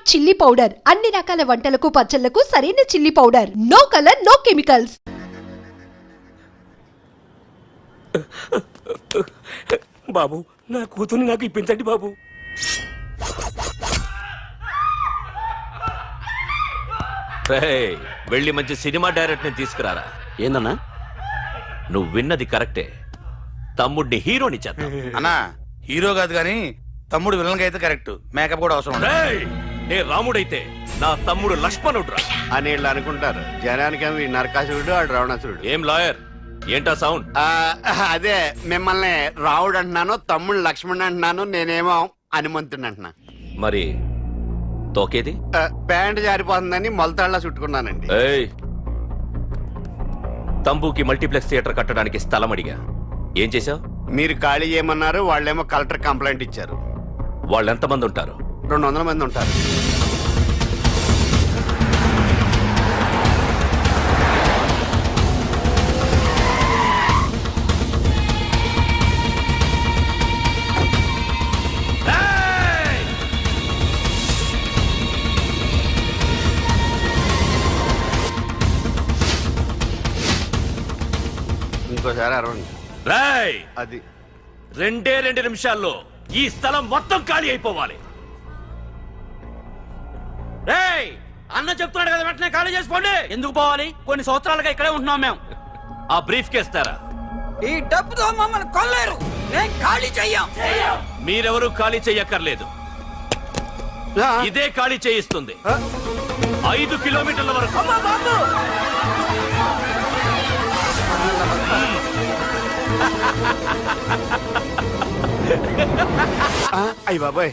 Smart chilli powder. అన్ని రకాల వంటలకు పచ్చళ్ళకు సరైన chilli powder. No colour no chemicals. బాబు నా కూతుర్ని నాకు ఇప్పించండి బాబు. రేయ్, వెళ్ళి మంచి సినిమా డైరెక్ట్ని తీసుకురారా. ఏందన్నా? నువ్వు విన్నది కరెక్టే. తమ్ముడిని హీరోని చేద్దాం. అన్నా హీరో కాదు కానీ తమ్ముడు విలన్ అయితే కరెక్ట్. మేకప్ కూడా అవసరం ఉండదు. రేయ్, నే రాముడైతే నా తమ్ముడు లక్ష్మణుడ్రా. అని వీళ్ళు అనుకుంటారు. జనానికి నరకాసురుడు ఆడు రావణాసురుడు. ఏం లాయర్? ఏంటా సౌండ్? ఆ, అదే మిమ్మల్ని రావుడు అంటున్నాను తమ్ముడు లక్ష్మణ్ అంటున్నాను నేనేమో హనుమంతుడు అంటున్నా. మరి తోకేది? ఆ, ప్యాంట్ జారిపోతుందని మొలతాళ్ళ చుట్టుకున్నానండి. ఏయ్! తంబుకి మల్టీప్లెక్స్ థియేటర్ కట్టడానికి స్థలం అడిగా. ఏం చేశావు? మీరు ఖాళీ చేయమన్నారు వాళ్ళేమో కలెక్టర్ కంప్లైంట్ ఇచ్చారు. వాళ్ళు ఎంతమంది ఉంటారు? రెండు వందల మంది ఉంటారు. ఇంకోసారి అరవండి. రేయ్! అది. రెండే రెండు నిమిషాల్లో ఈ స్థలం మొత్తం ఖాళీ అయిపోవాలి. రేయ్ అన్న చెప్తున్నాడు కదా వెంటనే ఖాళీ చేసుకోండి ఎందుకు పోవాలి? కొన్ని సంవత్సరాలుగా ఇక్కడే ఉంటున్నాం మేము. ఆ బ్రీఫ్ కేస్తారా ఈ డబ్బుతో మమ్మల్ని కొల్లేరు. నేను ఖాళీ చెయ్యం. మీరెవరూ ఖాళీ చెయ్యక్కర్లేదు. ఇదే ఖాళీ చేయిస్తుంది. ఐదు కిలోమీటర్ల వరకు. ఆ, అయ్య బాబాయ్.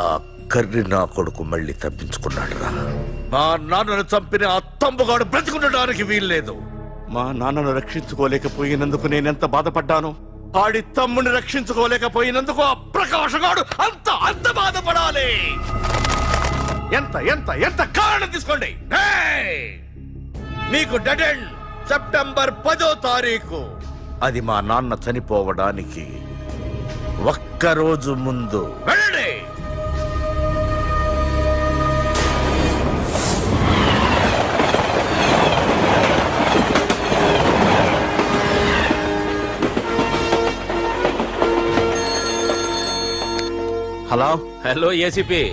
ఆ కర్రి నా కొడుకు మళ్ళీ తప్పించుకున్నాడు రా మా నాన్నను చంపిన ఆ తంబుగాడు బ్రతికుండడానికి వీల్లేదు. మా నాన్నను రక్షించుకోలేకపోయినందుకు నేనెంత బాధపడ్డాను? ఆడి తమ్ముని రక్షించుకోలేకపోయినందుకు ఆ ప్రకాశగాడు అంత అంత బాధపడాలి. ఎంత ఎంత ఎంత కారణం తీసుకోండి! నీకు డెడ్ ఎండ్ సెప్టెంబర్ పదో తారీఖు. అది మా నాన్న చనిపోవడానికి ఒక్క రోజు ముందు. వెళ్ళండి. Hello. Hello ACP.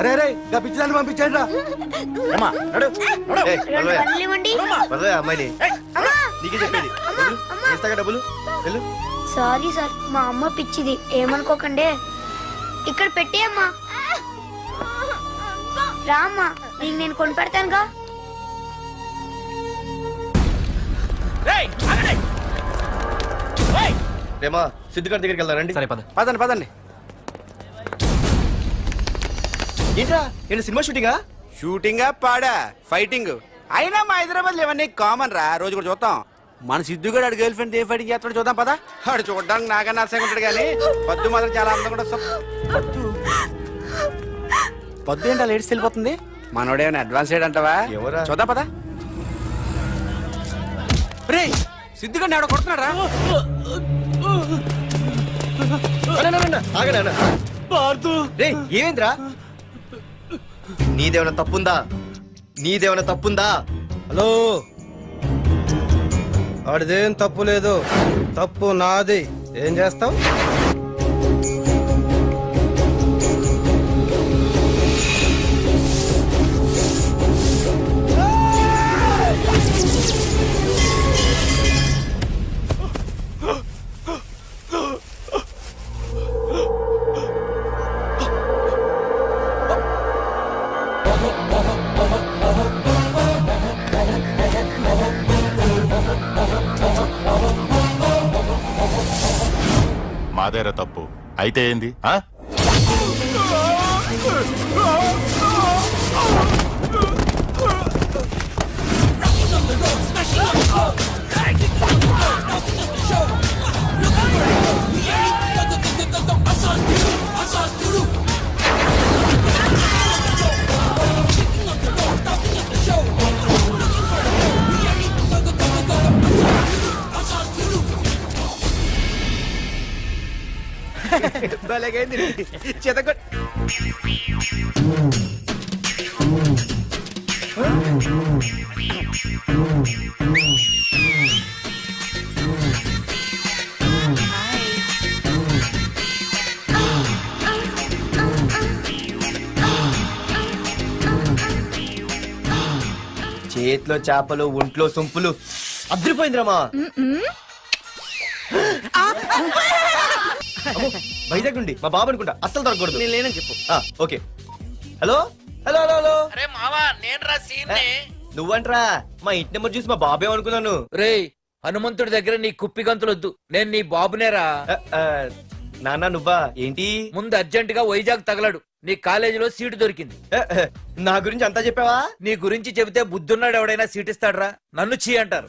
అరే రే గా పిచ్చిదాన్ని పంపించండి రా ఏయ్, వదలవే. వదలవే ఆ అమ్మాయిని. నీకే చెప్పేది. వెళ్ళు. డబ్బులు. వెళ్ళు. సారీ సార్ మా అమ్మ పిచ్చిది. ఏమనుకోకండి. ఇక్కడ పెట్టి అమ్మా. రామ్మా నీకు నేను కొని పెడతానుగా రేమా సిద్ధిగాడి దగ్గరికి వెళ్దాం రండి. సరే పద. పదండి పదండి. ఏంట్రా ఏంటి సినిమా షూటింగా? షూటింగ్ పాడా ఫైటింగ్. అయినా మా హైదరాబాద్ ఇవన్నీ కామన్ రా రోజు కూడా చూద్దాం. మన సిద్ధు కూడా గర్ల్ ఫ్రెండ్ ఏ ఫైటింగ్ చేస్తాడు చూద్దాం పదా. ఆడు చూడడానికి నాకన్నా అసహ్యంగా ఉంటాడు కానీ పద్దు మాత్రం చాలా అందంగా కూడా పద్దు పద్దు ఏంటి అలా ఏడ్చి వెళ్ళిపోతుంది? మనోడేమైనా అడ్వాన్స్ అంటావా ఎవరా? చూద్దాం పదా. రే సిద్ధుగా ఎవడో కొడుతున్నాడు? రా ఆగనా రే ఏమైందిరా? నీదేమైనా తప్పుందా? నీదేమైనా తప్పుందా? హలో. ఆడిదేం తప్పు లేదు. తప్పు నాది. ఏం చేస్తావు? మాదేరా తప్పు అయితే ఏంది ఆ? భలేగైంది చితకొట్ చేతిలో చేపలు ఒంట్లో సొంపులు. అదిరిపోయిందిరామా అమ్మో, వైజాగ్ నుండి మా బాబు అనుకుంటా. అస్సలు దొరకకూడదు. నేను లేనని చెప్పు. ఆ, okay. Hello? Hello hello hello? అరే మావా నేను రా సీన్ నువ్వంట్రా? మా ఇంటి నెంబర్ చూసి మా బాబే అనుకున్నాను రే హనుమంతుడి దగ్గర నీ కుప్పి గంతులొద్దు. నేను నీ బాబునేరా. ఆ, ఆ, నాన్న నువ్వా? ఏంటి? ముందు అర్జెంట్గా వైజాగ్ తగలడు. నీ కాలేజీలో సీటు దొరికింది. ఆ, ఆ, నా గురించి అంతా చెప్పావా? నీ గురించి చెబితే బుద్ధున్నాడు ఎవడైనా సీట్ ఇస్తాడ్రా? నన్ను చీ అంటారు.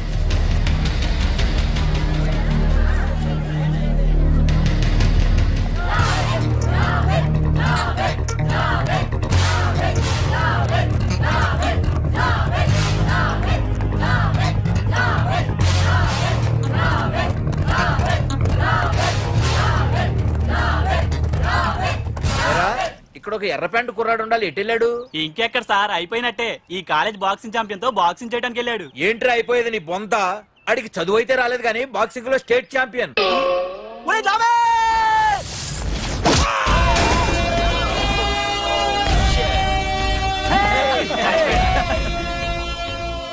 ఒక ఎర్ర ప్యాంటు కుర్రాడు ఉండాలి ఎటు వెళ్ళాడు? ఇంకెక్కడ సార్? అయిపోయినట్టే. ఈ కాలేజ్ బాక్సింగ్ ఛాంపియన్తో బాక్సింగ్ చేయడానికి వెళ్ళాడు. ఏంట్రా అయిపోయేది నీ బొంత? అడిగి చదువు అయితే రాలేదు కానీ బాక్సింగ్లో state champion.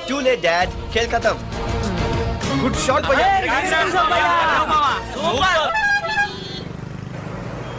Too late dad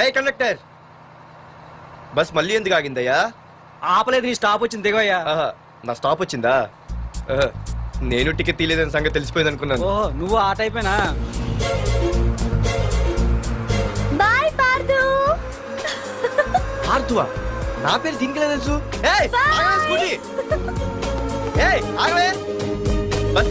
ఏ కండక్టర్. బస్ మళ్ళీ ఎందుకు ఆగిందయ్యా? ఆపలేదు నీ స్టాప్ వచ్చింది దిగోయ్యా ఆహా, నా స్టాప్ వచ్చిందా? ఆహా, నేను టికెట్ తీయలేదని సంగతి తెలిసిపోయింది అనుకున్నాను. ఓహో నువ్వు ఆ టైపేనా? బాయ్ పార్దు. ఆర్తువా నా పేరు దీనికి తెలుసు? ఏయ్, ఆగవే స్కూటీ. ఏయ్, ఆగవే. బస్.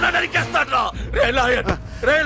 నరికేస్తాడు రా నువ్వు ఎక్కడున్నా రే లాయర్ రే